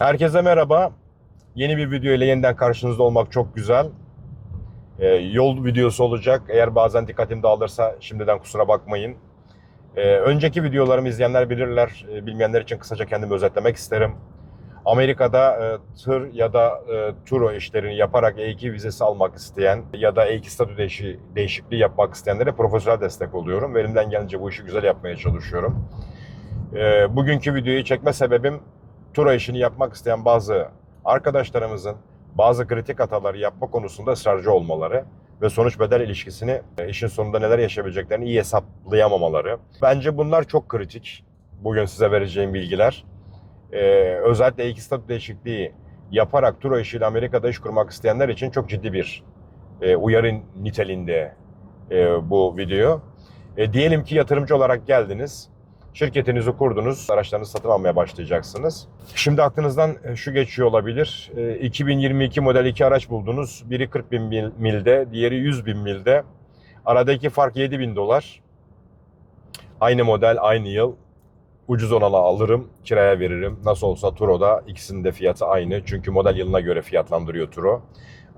Herkese merhaba. Yeni bir video ile yeniden karşınızda olmak çok güzel. Ee, yol videosu olacak. Eğer bazen dikkatim dağılırsa şimdiden kusura bakmayın. Ee, önceki videolarımı izleyenler bilirler. Ee, bilmeyenler için kısaca kendimi özetlemek isterim. Amerika'da e, tır ya da e, turo işlerini yaparak E2 vizesi almak isteyen ya da E2 statü değişi, değişikliği yapmak isteyenlere profesyonel destek oluyorum. Ve elimden gelince bu işi güzel yapmaya çalışıyorum. Ee, bugünkü videoyu çekme sebebim Tura işini yapmak isteyen bazı arkadaşlarımızın bazı kritik hataları yapma konusunda ısrarcı olmaları ve sonuç bedel ilişkisini e, işin sonunda neler yaşayabileceklerini iyi hesaplayamamaları. Bence bunlar çok kritik. Bugün size vereceğim bilgiler. Ee, özellikle iki statü değişikliği yaparak Tura işiyle Amerika'da iş kurmak isteyenler için çok ciddi bir e, uyarı niteliğinde e, bu video. E, diyelim ki yatırımcı olarak geldiniz. Şirketinizi kurdunuz, araçlarınızı satın almaya başlayacaksınız. Şimdi aklınızdan e, şu geçiyor olabilir. E, 2022 model iki araç buldunuz. Biri 40 bin mil- milde, diğeri 100 bin milde. Aradaki fark 7 bin dolar. Aynı model, aynı yıl. Ucuz olanı alırım, kiraya veririm. Nasıl olsa Turo'da ikisinin de fiyatı aynı. Çünkü model yılına göre fiyatlandırıyor Turo.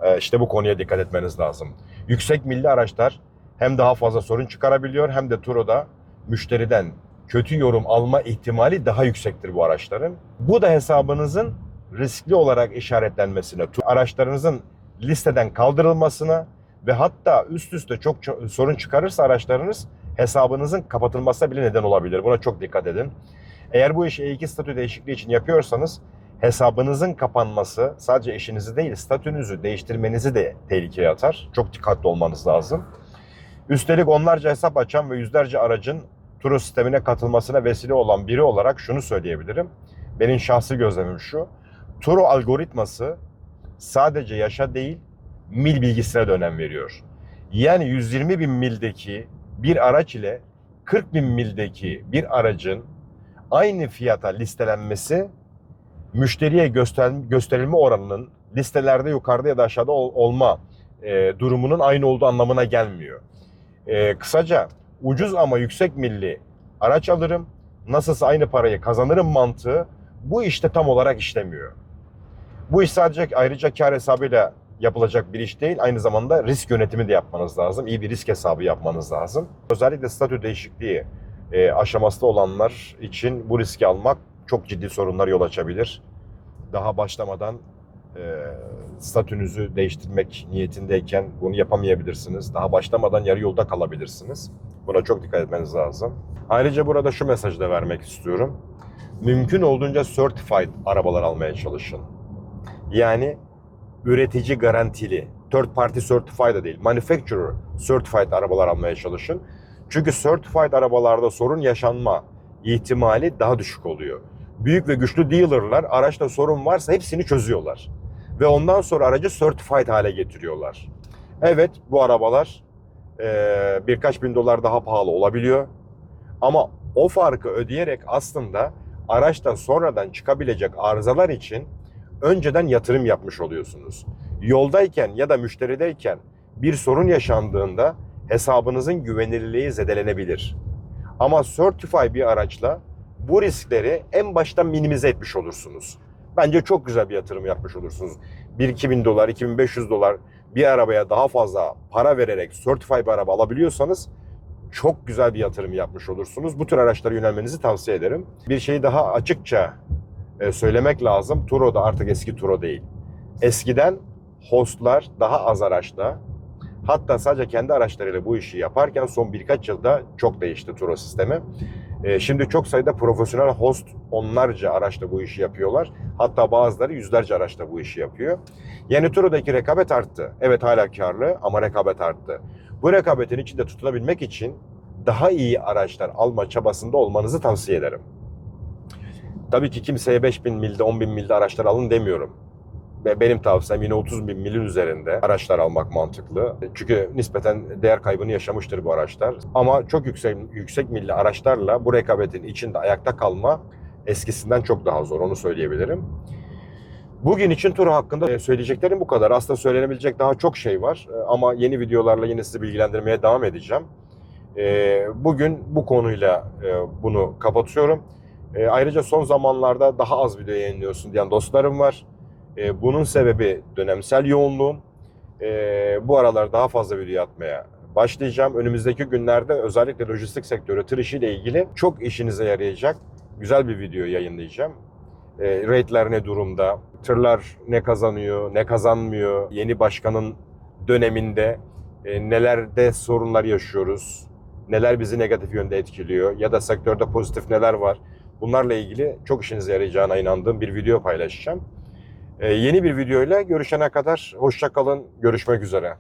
E, işte bu konuya dikkat etmeniz lazım. Yüksek milli araçlar hem daha fazla sorun çıkarabiliyor hem de Turo'da müşteriden kötü yorum alma ihtimali daha yüksektir bu araçların. Bu da hesabınızın riskli olarak işaretlenmesine, araçlarınızın listeden kaldırılmasına ve hatta üst üste çok ço- sorun çıkarırsa araçlarınız hesabınızın kapatılmasına bile neden olabilir. Buna çok dikkat edin. Eğer bu işi E2 statü değişikliği için yapıyorsanız hesabınızın kapanması sadece işinizi değil statünüzü değiştirmenizi de tehlikeye atar. Çok dikkatli olmanız lazım. Üstelik onlarca hesap açan ve yüzlerce aracın Turo sistemine katılmasına vesile olan biri olarak şunu söyleyebilirim. Benim şahsi gözlemim şu. Turo algoritması sadece yaşa değil mil bilgisine de önem veriyor. Yani 120 bin mildeki bir araç ile 40 bin mildeki bir aracın aynı fiyata listelenmesi müşteriye göster, gösterilme oranının listelerde yukarıda ya da aşağıda ol- olma durumunun aynı olduğu anlamına gelmiyor. Kısaca ucuz ama yüksek milli araç alırım. Nasılsa aynı parayı kazanırım mantığı bu işte tam olarak işlemiyor. Bu iş sadece ayrıca kar hesabıyla yapılacak bir iş değil. Aynı zamanda risk yönetimi de yapmanız lazım. İyi bir risk hesabı yapmanız lazım. Özellikle statü değişikliği e, aşamasında olanlar için bu riski almak çok ciddi sorunlar yol açabilir. Daha başlamadan e, statünüzü değiştirmek niyetindeyken bunu yapamayabilirsiniz. Daha başlamadan yarı yolda kalabilirsiniz. Buna çok dikkat etmeniz lazım. Ayrıca burada şu mesajı da vermek istiyorum. Mümkün olduğunca certified arabalar almaya çalışın. Yani üretici garantili, third party certified değil, manufacturer certified arabalar almaya çalışın. Çünkü certified arabalarda sorun yaşanma ihtimali daha düşük oluyor. Büyük ve güçlü dealerlar araçta sorun varsa hepsini çözüyorlar. Ve ondan sonra aracı certified hale getiriyorlar. Evet bu arabalar eee, birkaç bin dolar daha pahalı olabiliyor. Ama o farkı ödeyerek aslında araçta sonradan çıkabilecek arızalar için önceden yatırım yapmış oluyorsunuz. Yoldayken ya da müşterideyken bir sorun yaşandığında hesabınızın güvenilirliği zedelenebilir. Ama Certify bir araçla bu riskleri en baştan minimize etmiş olursunuz. Bence çok güzel bir yatırım yapmış olursunuz. 1-2000 dolar, 2500 dolar bir arabaya daha fazla para vererek Certify bir araba alabiliyorsanız çok güzel bir yatırım yapmış olursunuz. Bu tür araçlara yönelmenizi tavsiye ederim. Bir şeyi daha açıkça e, söylemek lazım. Turo da artık eski Turo değil. Eskiden hostlar daha az araçta hatta sadece kendi araçlarıyla bu işi yaparken son birkaç yılda çok değişti Turo sistemi. E, Şimdi çok sayıda profesyonel host onlarca araçla bu işi yapıyorlar. Hatta bazıları yüzlerce araçla bu işi yapıyor. Yani Turo'daki rekabet arttı. Evet hala karlı ama rekabet arttı. Bu rekabetin içinde tutunabilmek için daha iyi araçlar alma çabasında olmanızı tavsiye ederim. Tabii ki kimseye 5000 milde 10 bin milde araçlar alın demiyorum. Benim tavsiyem yine 30 bin milin üzerinde araçlar almak mantıklı. Çünkü nispeten değer kaybını yaşamıştır bu araçlar. Ama çok yüksek, yüksek milli araçlarla bu rekabetin içinde ayakta kalma eskisinden çok daha zor onu söyleyebilirim. Bugün için tur hakkında e, söyleyeceklerim bu kadar. Aslında söylenebilecek daha çok şey var. E, Ama yeni videolarla yine sizi bilgilendirmeye devam edeceğim. E, Bugün bu konuyla bunu kapatıyorum. Ayrıca son zamanlarda daha az video yayınlıyorsun diyen dostlarım var. E, bunun sebebi dönemsel yoğunluğum. E, bu aralar daha fazla video atmaya başlayacağım. Önümüzdeki günlerde özellikle lojistik sektörü, tır işiyle ilgili çok işinize yarayacak güzel bir video yayınlayacağım. E, rate'ler ne durumda, tırlar ne kazanıyor, ne kazanmıyor, yeni başkanın döneminde e, nelerde sorunlar yaşıyoruz, neler bizi negatif yönde etkiliyor ya da sektörde pozitif neler var. Bunlarla ilgili çok işinize yarayacağına inandığım bir video paylaşacağım. E, yeni bir videoyla görüşene kadar hoşça kalın, görüşmek üzere.